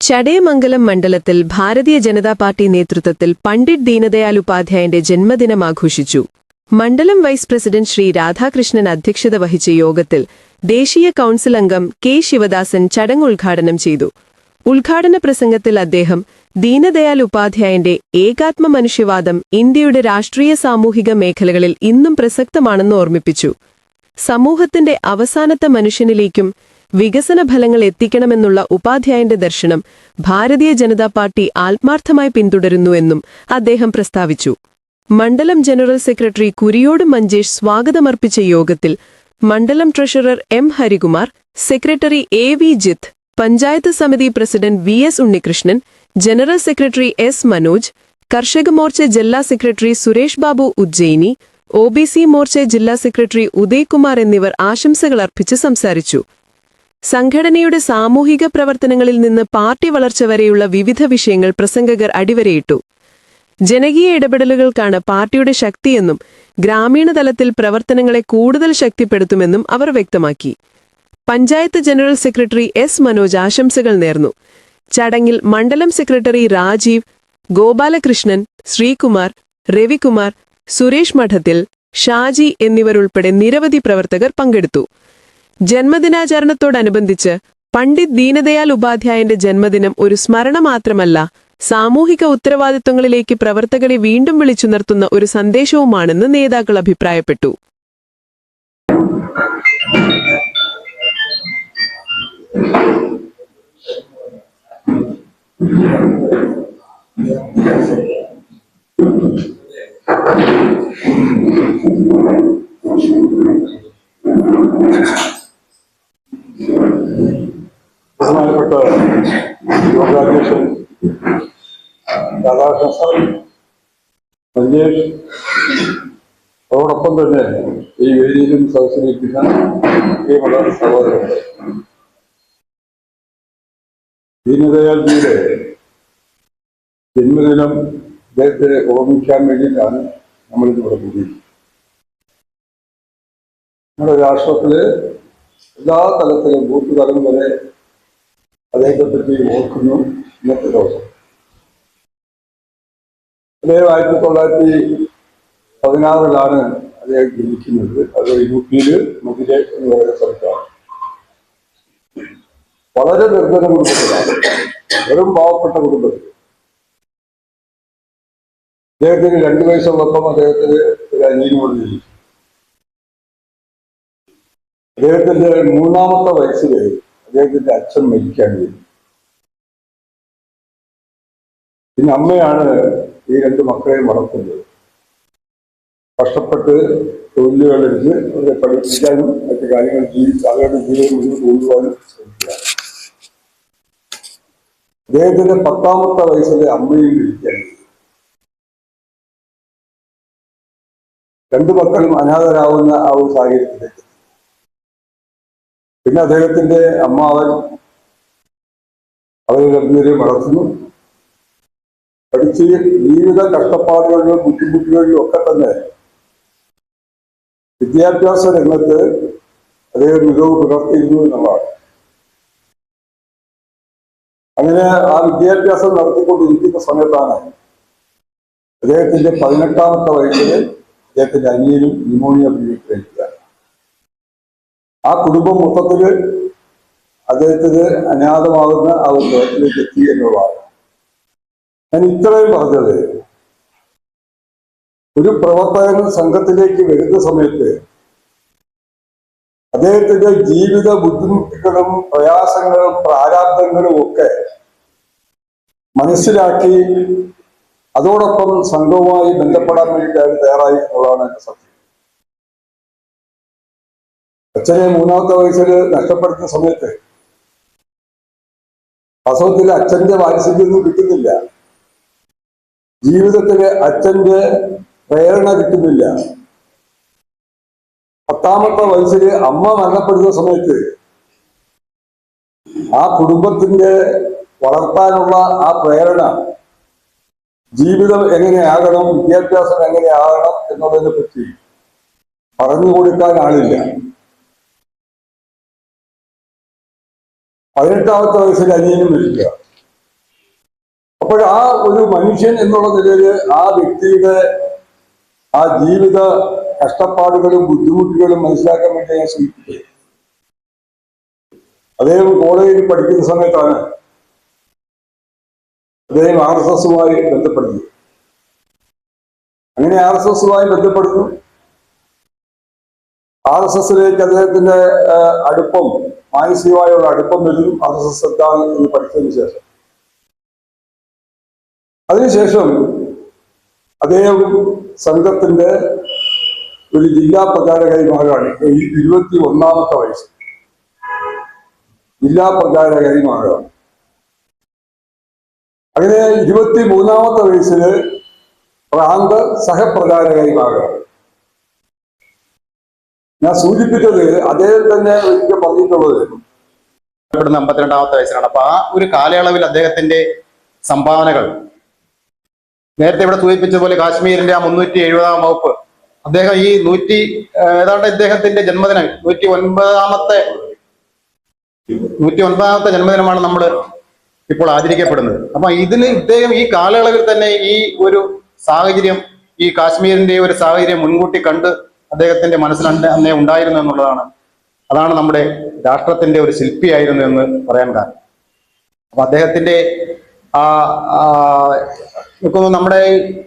ചടയമംഗലം മണ്ഡലത്തിൽ ഭാരതീയ ജനതാ പാർട്ടി നേതൃത്വത്തിൽ പണ്ഡിറ്റ് ദീനദയാൽ ഉപാധ്യായന്റെ ജന്മദിനം ആഘോഷിച്ചു. മണ്ഡലം വൈസ് പ്രസിഡന്റ് ശ്രീ രാധാകൃഷ്ണൻ അധ്യക്ഷത വഹിച്ച യോഗത്തിൽ ദേശീയ കൌൺസിൽ അംഗം കെ ശിവദാസൻ ചടങ്ങ് ഉദ്ഘാടനം ചെയ്തു. ഉദ്ഘാടന പ്രസംഗത്തിൽ അദ്ദേഹം ദീനദയാൽ ഉപാധ്യായന്റെ ഏകാത്മ മനുഷ്യവാദം ഇന്ത്യയുടെ രാഷ്ട്രീയ സാമൂഹിക മേഖലകളിൽ ഇന്നും പ്രസക്തമാണെന്ന് ഓർമ്മിപ്പിച്ചു. സമൂഹത്തിന്റെ അവസാനത്തെ മനുഷ്യനിലേക്കും വികസന ഫലങ്ങൾ എത്തിക്കണമെന്നുള്ള ഉപാധ്യായന്റെ ദർശനം ഭാരതീയ ജനതാ പാർട്ടി ആത്മാർത്ഥമായി പിന്തുടരുന്നുവെന്നും അദ്ദേഹം പ്രസ്താവിച്ചു. മണ്ഡലം ജനറൽ സെക്രട്ടറി കുരിയോട് മഞ്ചേഷ് സ്വാഗതമർപ്പിച്ച യോഗത്തിൽ മണ്ഡലം treasurer M Harikumar secretary A V Jith panchayat സമിതി president V S Unnikrishnan general secretary S Manoj Karshaka Morcha ജില്ലാ secretary Suresh Babu Ujjaini O B C Morcha ജില്ലാ സെക്രട്ടറി ഉദയ്കുമാർ എന്നിവർ ആശംസകൾ അർപ്പിച്ച് സംസാരിച്ചു. സംഘടനയുടെ സാമൂഹിക പ്രവർത്തനങ്ങളിൽ നിന്ന് പാർട്ടി വളർച്ച വരെയുള്ള വിവിധ വിഷയങ്ങൾ പ്രസംഗകർ അടിവരയിട്ടു. ജനകീയ ഇടപെടലുകൾക്കാണ് പാർട്ടിയുടെ ശക്തിയെന്നും ഗ്രാമീണ തലത്തിൽ പ്രവർത്തനങ്ങളെ കൂടുതൽ ശക്തിപ്പെടുത്തുമെന്നും അവർ വ്യക്തമാക്കി. Panchayat general secretary S Manoj ആശംസകൾ നേർന്നു. ചടങ്ങിൽ മണ്ഡലം സെക്രട്ടറി രാജീവ് ഗോപാലകൃഷ്ണൻ ശ്രീകുമാർ രവികുമാർ സുരേഷ് മഠത്തിൽ ഷാജി എന്നിവരുൾപ്പെടെ നിരവധി പ്രവർത്തകർ പങ്കെടുത്തു. ജന്മദിനാചരണത്തോടനുബന്ധിച്ച് പണ്ഡിറ്റ് ദീനദയാൽ ഉപാധ്യായന്റെ ജന്മദിനം ഒരു സ്മരണ മാത്രമല്ല സാമൂഹിക ഉത്തരവാദിത്വങ്ങളിലേക്ക് പ്രവർത്തകരെ വീണ്ടും വിളിച്ചുണർത്തുന്ന ഒരു സന്ദേശവുമാണെന്ന് നേതാക്കൾ അഭിപ്രായപ്പെട്ടു. ബഹുമാനപ്പെട്ട യോഗാധ്യക്ഷൻ രാധാകൃഷ്ണൻ സാർ മഞ്ചേഷ് അതോടൊപ്പം തന്നെ ഈ വേദിയിലും സദസ്സിലിരിക്കുന്ന പ്രിയമുള്ള സഹോദരങ്ങൾ ദീനദയാൽജിയുടെ ജന്മദിനം അദ്ദേഹത്തെ ഓർമ്മിക്കാൻ വേണ്ടിയിട്ടാണ് നമ്മളിതിവിടെ കൂടിയിരിക്കുന്നത്. നമ്മുടെ രാഷ്ട്രത്തിലെ എല്ലാ തലത്തിലും ബൂത്ത് തലം വരെ അദ്ദേഹത്തെ പറ്റി ഓർക്കുന്നു. ഇന്നത്തെ ദിവസം. അദ്ദേഹം ആയിരത്തി തൊള്ളായിരത്തി പതിനാറിലാണ് അദ്ദേഹം ജനിക്കുന്നത്. അത് യു പിയിൽ മധുര എന്ന് പറയുന്ന സ്ഥലത്താണ്. വളരെ നിർധന കുടുംബത്തിലാണ്. വെറും പാവപ്പെട്ട കുടുംബത്തിൽ. അദ്ദേഹത്തിന് രണ്ടു വയസ്സുള്ളപ്പം അദ്ദേഹത്തിന് ഒരു അനീതി കൂടി ജനിച്ചു. അദ്ദേഹത്തിന്റെ മൂന്നാമത്തെ വയസ്സിൽ അദ്ദേഹത്തിന്റെ അച്ഛൻ മരിക്കാൻ വരും. പിന്നെ അമ്മയാണ് ഈ രണ്ട് മക്കളെയും വളർത്തുന്നത്. കഷ്ടപ്പെട്ട് തൊഴിലുകളെടുത്ത് അവരെ പഠിപ്പിക്കാനും മറ്റു കാര്യങ്ങൾ ജീവിച്ച് അവരുടെ ജീവിതം മുന്നോട്ട് കൊണ്ടുപോകാനും ശ്രമിക്കുക. അദ്ദേഹത്തിന്റെ പത്താമത്തെ വയസ്സിലെ അമ്മയും ഇരിക്കാൻ രണ്ടു മക്കളും അനാഥരാകുന്ന ആ ഒരു സാഹചര്യത്തിലേക്ക് പിന്നെ അദ്ദേഹത്തിന്റെ അമ്മാവൻ അവരെ രണ്ടുപേരെയും വളർത്തുന്നു. പഠിച്ച് ജീവിത കഷ്ടപ്പാടുകളിലും ബുദ്ധിമുട്ടുകളിലും ഒക്കെ തന്നെ വിദ്യാഭ്യാസ രംഗത്ത് അദ്ദേഹം മികവ് പുലർത്തിയിരുന്നു എന്നുള്ളതാണ്. അങ്ങനെ ആ വിദ്യാഭ്യാസം നടത്തിക്കൊണ്ടിരിക്കുന്ന സമയത്താണ് അദ്ദേഹത്തിന്റെ പതിനെട്ടാമത്തെ വയസ്സിൽ അദ്ദേഹത്തിന്റെ അനിയനും ന്യൂമോണിയ പീഡിപ്പിക്കുക ആ കുടുംബം മൊത്തത്തിൽ അദ്ദേഹത്തിന് അനാഥമാകുന്ന ആ ഒരു തലത്തിലേക്ക് എത്തി എന്നുള്ളതാണ്. ഞാൻ ഇത്രയും പറഞ്ഞത്. ഒരു പ്രവർത്തകൻ സംഘത്തിലേക്ക് വരുന്ന സമയത്ത് അദ്ദേഹത്തിന്റെ ജീവിത ബുദ്ധിമുട്ടുകളും പ്രയാസങ്ങളും പ്രാരാബ്ദങ്ങളും ഒക്കെ മനസ്സിലാക്കി അതോടൊപ്പം സംഘവുമായി ബന്ധപ്പെടാൻ വേണ്ടിയിട്ടാണ് തയ്യാറായി എന്നുള്ളതാണ് എന്റെ സത്യം. അച്ഛനെ മൂന്നാമത്തെ വയസ്സിൽ നഷ്ടപ്പെടുന്ന സമയത്ത് അസുഖത്തിൽ അച്ഛന്റെ വാത്സല്യൊന്നും കിട്ടുന്നില്ല. ജീവിതത്തിലെ അച്ഛന്റെ പ്രേരണ കിട്ടുന്നില്ല. പത്താമത്തെ വയസ്സിൽ അമ്മ മരണപ്പെടുന്ന സമയത്ത് ആ കുടുംബത്തിന്റെ വളർത്താനുള്ള ആ പ്രേരണ ജീവിതം എങ്ങനെയാകണം വിദ്യാഭ്യാസം എങ്ങനെയാകണം എന്നുള്ളതിനെ പറ്റി പറഞ്ഞു കൊടുക്കാൻ ആളില്ല. പതിനെട്ടാമത്തെ വയസ്സിൽ അനിയനും മരിക്കുക. അപ്പോൾ ആ ഒരു മനുഷ്യൻ എന്നുള്ള നിലയിൽ ആ വ്യക്തിയുടെ ആ ജീവിത കഷ്ടപ്പാടുകളും ബുദ്ധിമുട്ടുകളും മനസ്സിലാക്കാൻ വേണ്ടി ഞാൻ ശ്രമിക്കുന്നത് അദ്ദേഹം കോളേജിൽ പഠിക്കുന്ന സമയത്താണ് അദ്ദേഹം ആർ എസ് എസുമായി ബന്ധപ്പെടുന്നത്. അങ്ങനെ ആർ എസ് എസുമായി ബന്ധപ്പെടുന്നു. ആർ എസ് എസിലേക്ക് അദ്ദേഹത്തിന്റെ അടുപ്പം മാനസികമായുള്ള അടുപ്പം വരും ആർ എസ് എസ് എന്താണ് എന്ന് പഠിച്ചതിന് ശേഷം. അതിനുശേഷം അദ്ദേഹം സംഘത്തിന്റെ ഒരു ജില്ലാ പ്രചാരകമായി മാറുകയാണ് ഇരുപത്തി ഒന്നാമത്തെ വയസ്സ് ജില്ലാ പ്രചാരകമായി മാറുകയാണ് അങ്ങനെ ഇരുപത്തി മൂന്നാമത്തെ വയസ്സിൽ പ്രാന്ത സഹപ്രചാരകമായി മാറുകയാണ് ഞാൻ സൂചിപ്പിച്ചത് അദ്ദേഹം തന്നെ എനിക്ക് പറഞ്ഞിട്ടുള്ളത് ഇവിടുന്ന് അമ്പത്തിരണ്ടാമത്തെ വയസ്സിലാണ്. അപ്പൊ ആ ഒരു കാലയളവിൽ അദ്ദേഹത്തിന്റെ സംഭാവനകൾ നേരത്തെ ഇവിടെ സൂചിപ്പിച്ചതുപോലെ കാശ്മീരിന്റെ ആ മുന്നൂറ്റി എഴുപതാം വകുപ്പ്. അദ്ദേഹം ഈ നൂറ്റി ഏതാണ്ട് ഇദ്ദേഹത്തിന്റെ ജന്മദിനം നൂറ്റി ഒൻപതാമത്തെ നൂറ്റി ഒൻപതാമത്തെ ജന്മദിനമാണ് നമ്മൾ ഇപ്പോൾ ആചരിക്കപ്പെടുന്നത്. അപ്പൊ ഇതിന് ഇദ്ദേഹം ഈ കാലയളവിൽ തന്നെ ഈ ഒരു സാഹചര്യം ഈ കാശ്മീരിന്റെ ഒരു സാഹചര്യം മുൻകൂട്ടി കണ്ട് അദ്ദേഹത്തിന്റെ മനസ്സിൽ അന്ന് ഉണ്ടായിരുന്നു എന്നുള്ളതാണ്. അതാണ് നമ്മുടെ രാഷ്ട്രത്തിന്റെ ഒരു ശില്പിയായിരുന്നു എന്ന് പറയാൻ കാരണം. അപ്പൊ അദ്ദേഹത്തിന്റെ ആ ആ, നമ്മുടെ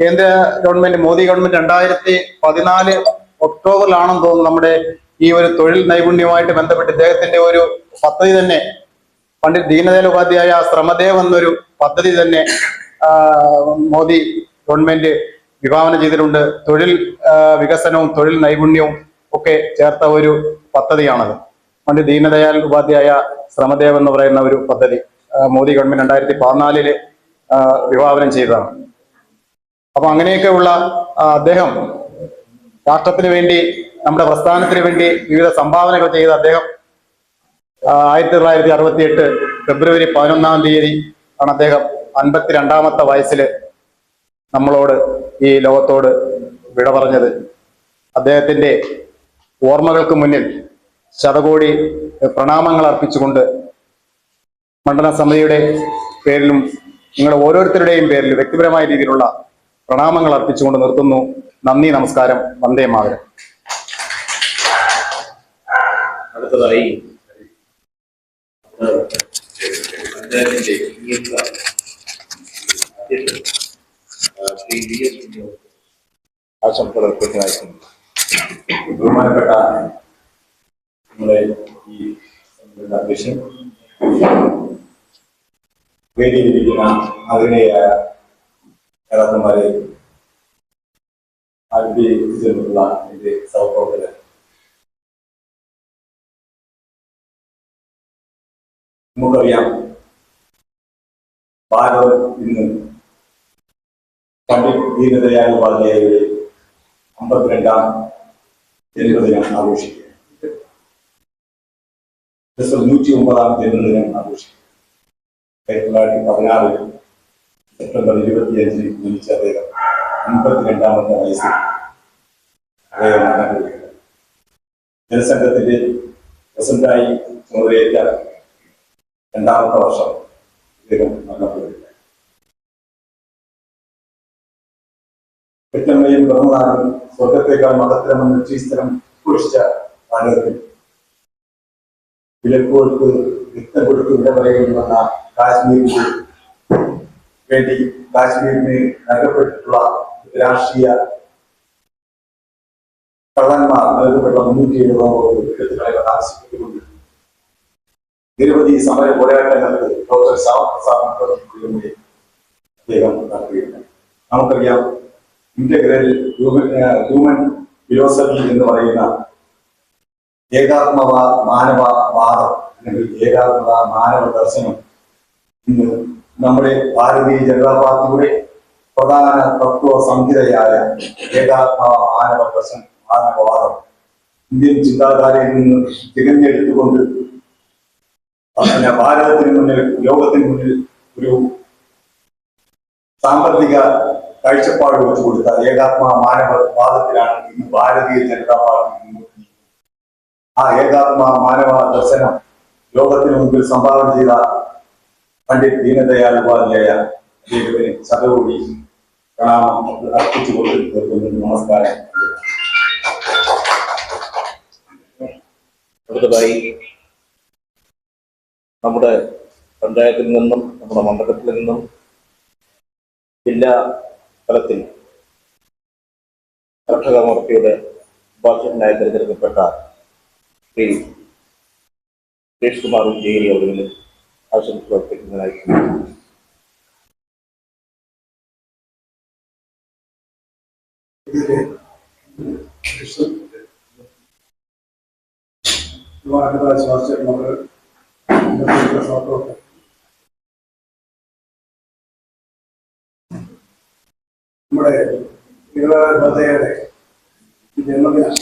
കേന്ദ്ര ഗവൺമെന്റ് മോദി ഗവൺമെന്റ് രണ്ടായിരത്തി പതിനാല് ഒക്ടോബറിലാണെന്ന് തോന്നുന്നു നമ്മുടെ ഈ ഒരു തൊഴിൽ നൈപുണ്യവുമായിട്ട് ബന്ധപ്പെട്ട് ഇദ്ദേഹത്തിന്റെ ഒരു പദ്ധതി തന്നെ പണ്ഡിറ്റ് ദീനദയാൽ ഉപാധ്യായ ശ്രമദേവ് എന്നൊരു പദ്ധതി തന്നെ മോദി ഗവൺമെന്റ് വിഭാവനം ചെയ്തിട്ടുണ്ട്. തൊഴിൽ വികസനവും തൊഴിൽ നൈപുണ്യവും ഒക്കെ ചേർത്ത ഒരു പദ്ധതിയാണത്. പണ്ട് ദീനദയാൽ ഉപാധ്യായ ശ്രമദേവ് എന്ന് പറയുന്ന ഒരു പദ്ധതി മോദി ഗവൺമെന്റ് രണ്ടായിരത്തി പതിനാലിൽ വിഭാവനം ചെയ്തതാണ്. അപ്പൊ അങ്ങനെയൊക്കെയുള്ള അദ്ദേഹം രാഷ്ട്രത്തിന് വേണ്ടി നമ്മുടെ പ്രസ്ഥാനത്തിന് വേണ്ടി വിവിധ സംഭാവനകൾ ചെയ്ത അദ്ദേഹം ആയിരത്തി തൊള്ളായിരത്തി അറുപത്തി എട്ട് ഫെബ്രുവരി പതിനൊന്നാം തീയതി ആണ് അദ്ദേഹം അൻപത്തിരണ്ടാമത്തെ വയസ്സിൽ നമ്മളോട് ഈ ലോകത്തോട് വിട പറഞ്ഞത് അദ്ദേഹത്തിന്റെ ഓർമ്മകൾക്ക് മുന്നിൽ ശതകോടി പ്രണാമങ്ങൾ അർപ്പിച്ചുകൊണ്ട് മണ്ഡല സമിതിയുടെ പേരിലും നിങ്ങളുടെ ഓരോരുത്തരുടെയും പേരിൽ വ്യക്തിപരമായ രീതിയിലുള്ള പ്രണാമങ്ങൾ അർപ്പിച്ചുകൊണ്ട് നിർത്തുന്നു. നന്ദി നമസ്കാരം. വന്ദേ മാതരം. അടുത്തതായി പഞ്ചായത്തിന്റെ നിയുക്ത അധ്യക്ഷൻ ആ, ശ്രീ വി എസ് വിനോദ് ആശംസകൾ പ്രഖ്യാപിക്കുന്നു ബഹുമാനപ്പെട്ട നമ്മുടെ ഈ സമിതിയുടെ അധ്യക്ഷൻ വേദിയിലിരിക്കുന്ന ആദരണീയായ നേതാക്കന്മാരെ ആദ്യ ചേർന്നുള്ള എന്റെ സഹപ്രവർത്തകർ നമുക്കറിയാം ഭാരതം ഇന്ന് ദീനദയാൽ ഉപാധ്യായയുടെ അമ്പത്തിരണ്ടാം ജന്മദിനം ആഘോഷിക്കുക. നൂറ്റി ഒമ്പതാം ജന്മദിനം ആഘോഷിക്കുക. ആയിരത്തി തൊള്ളായിരത്തി പതിനാറ് സെപ്റ്റംബർ ഇരുപത്തിയഞ്ചിന് ജനിച്ച അദ്ദേഹം അമ്പത്തിരണ്ടാമത്തെ വയസ്സിൽ അദ്ദേഹം ജനസംഘത്തിന്റെ പ്രസിഡന്റായി ചുമതലയേറ്റ രണ്ടാമത്തെ വർഷം അദ്ദേഹം പെറ്റമ്മയും പിറന്നതാനും സ്വർഗത്തേക്കാൾ മഹത്തരമെന്ന് ശ്രീസ്ഥലം കുറിച്ച ഭാരതത്തിൽ വിലക്കോൾക്ക് രക്തം കൊടുത്ത് വില പറയേണ്ടി വന്ന കാശ്മീരിന് വേണ്ടി കാശ്മീരിന് നൽകപ്പെട്ടിട്ടുള്ള രാഷ്ട്രീയ കള്ളന്മാർ നൽകപ്പെട്ട മുന്നൂറ്റി എഴുപതോളം ആവശ്യപ്പെട്ടുകൊണ്ട് നിരവധി സമര പോരാട്ടങ്ങൾക്ക് ഡോക്ടർ ശ്യാമപ്രസാദ് മുഖർജി അദ്ദേഹം നടത്തുകയുണ്ടായി നമുക്കറിയാം ഇന്റഗ്രൽ ഹ്യൂമൻ ഫിലോസഫി എന്ന് പറയുന്ന ഏകാത്മവ മാനവവാദം അല്ലെങ്കിൽ ഏകാത്മത മാനവ ദർശനം ഇന്ന് നമ്മുടെ ഭാരതീയ ജനതാ പാർട്ടിയുടെ പ്രധാന തത്വ സംഹിതയായ ഏകാത്മവ മാനവ ദർശനം മാനവവാദം ഇന്ത്യൻ ചിന്താധാരയിൽ നിന്ന് തിരഞ്ഞെടുത്തുകൊണ്ട് പിന്നെ ഭാരതത്തിന് മുന്നിൽ ലോകത്തിന് മുന്നിൽ ഒരു സാമ്പത്തിക കാഴ്ചപ്പാട് വെച്ചു കൊടുത്ത ഏകാത്മ മാനവവാദത്തിലാണ് ഇന്ന് ഭാരതീയ ജനതാ പാർട്ടി ആ ഏകാത്മ മാനവ ദർശനം ലോകത്തിന് മുമ്പിൽ സംഭാവന ചെയ്ത പണ്ഡിറ്റ് ദീനദയാൽ ഉപാധ്യായ അദ്ദേഹത്തിന് ശതകോടി പ്രണാമം അർപ്പിച്ചുകൊണ്ട് നിർത്തുന്നു. നമസ്കാരം അടുത്തതായി നമ്മുടെ പഞ്ചായത്തിൽ നിന്നും നമ്മുടെ മണ്ഡലത്തിൽ നിന്നും ജില്ലാ തലത്തിൽ കർഷകമൂർത്തിയുടെ ഉപാധ്യക്ഷനായി തിരഞ്ഞെടുക്കപ്പെട്ട ശ്രീ സുരേഷ് കുമാർ ഉജ്ജയിനി അവരിൽ ആശംസ അർപ്പിക്കുന്നതിനായി നമ്മുടെ ഇരുപതാമതയുടെ ജന്മദിനം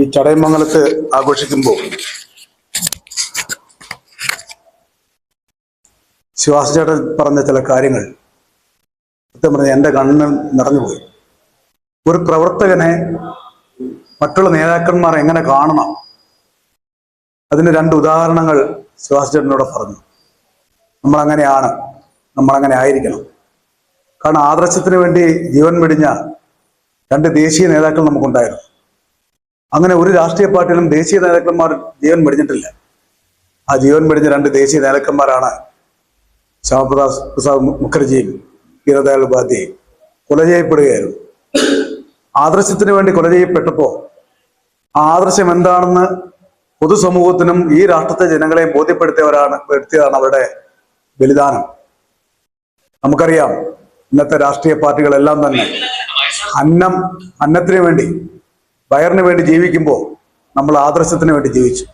ഈ ചടയമംഗലത്ത് ആഘോഷിക്കുമ്പോൾ ശിവാസചേട്ടൻ പറഞ്ഞ ചില കാര്യങ്ങൾ സത്യം പറഞ്ഞ എന്റെ കണ്ണ് നിറഞ്ഞുപോയി. ഒരു പ്രവർത്തകനെ മറ്റുള്ള നേതാക്കന്മാർ എങ്ങനെ കാണണം? അതിന് രണ്ട് ഉദാഹരണങ്ങൾ ശിവാസചേട്ടനോട് പറഞ്ഞു. നമ്മളങ്ങനെയാണ് നമ്മളങ്ങനെ ആയിരിക്കണം. കാരണം ആദർശത്തിന് വേണ്ടി ജീവൻ വെടിഞ്ഞ രണ്ട് ദേശീയ നേതാക്കൾ നമുക്കുണ്ടായിരുന്നു. അങ്ങനെ ഒരു രാഷ്ട്രീയ പാർട്ടിയിലും ദേശീയ നേതാക്കന്മാർ ജീവൻ മെടിഞ്ഞിട്ടില്ല ആ ജീവൻ മെടിഞ്ഞ രണ്ട് ദേശീയ നേതാക്കന്മാരാണ് ശ്യാമപ്രസാദ് പ്രസാദ് മുഖർജിയും ദീനദയാൽ ഉപാധ്യയും. കൊല ചെയ്യപ്പെടുകയായിരുന്നു. ആദർശത്തിന് വേണ്ടി കൊല ചെയ്യപ്പെട്ടപ്പോൾ ആ ആദർശം എന്താണെന്ന് പൊതുസമൂഹത്തിനും ഈ രാഷ്ട്രത്തെ ജനങ്ങളെയും ബോധ്യപ്പെടുത്തിയവരാണ് പെടുത്തിയതാണ് അവരുടെ ബലിദാനം. നമുക്കറിയാം ഇന്നത്തെ രാഷ്ട്രീയ പാർട്ടികളെല്ലാം തന്നെ അന്നം അന്നത്തിന് വേണ്ടി വയറിന് വേണ്ടി ജീവിക്കുമ്പോൾ നമ്മൾ ആദർശത്തിന് വേണ്ടി ജീവിച്ചു.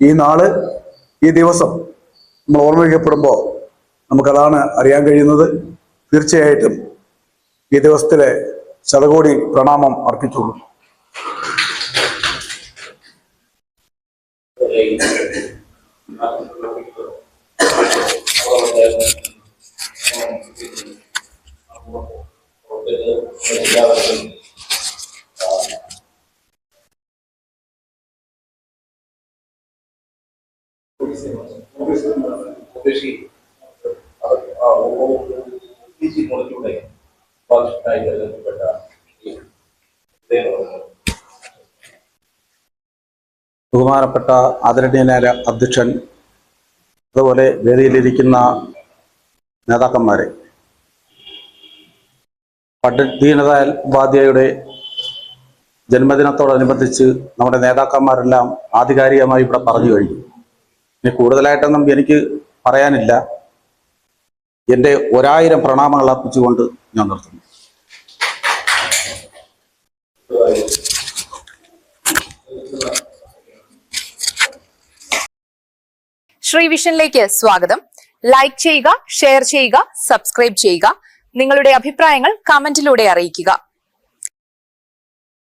ഈ നാൾ ഈ ദിവസം നമ്മൾ ഓർമ്മിക്കപ്പെടുമ്പോൾ നമുക്കതാണ് അറിയാൻ കഴിയുന്നത്. തീർച്ചയായിട്ടും ഈ ദിവസത്തിലെ ശതകോടി പ്രണാമം ഇദ്ദേഹം ബഹുമാനപ്പെട്ട ആദരണീയനായ അധ്യക്ഷൻ അതുപോലെ വേദിയിലിരിക്കുന്ന നേതാക്കന്മാരെ പണ്ഡിറ്റ് ദീനദയാൽ ഉപാധ്യായയുടെ ജന്മദിനത്തോടനുബന്ധിച്ച് നമ്മുടെ നേതാക്കന്മാരെല്ലാം ആധികാരികമായി ഇവിടെ പറഞ്ഞു കഴിഞ്ഞു. ഇനി കൂടുതലായിട്ടൊന്നും എനിക്ക് പറയാനില്ല. എന്റെ ഒരായിരം പ്രണാമങ്ങൾ അർപ്പിച്ചുകൊണ്ട് ഞാൻ നിർത്തുന്നു. ശ്രീ വിഷനിലേക്ക് സ്വാഗതം. ലൈക്ക് ചെയ്യുക ഷെയർ ചെയ്യുക സബ്സ്ക്രൈബ് ചെയ്യുക. നിങ്ങളുടെ അഭിപ്രായങ്ങൾ കമന്റിലൂടെ അറിയിക്കുക.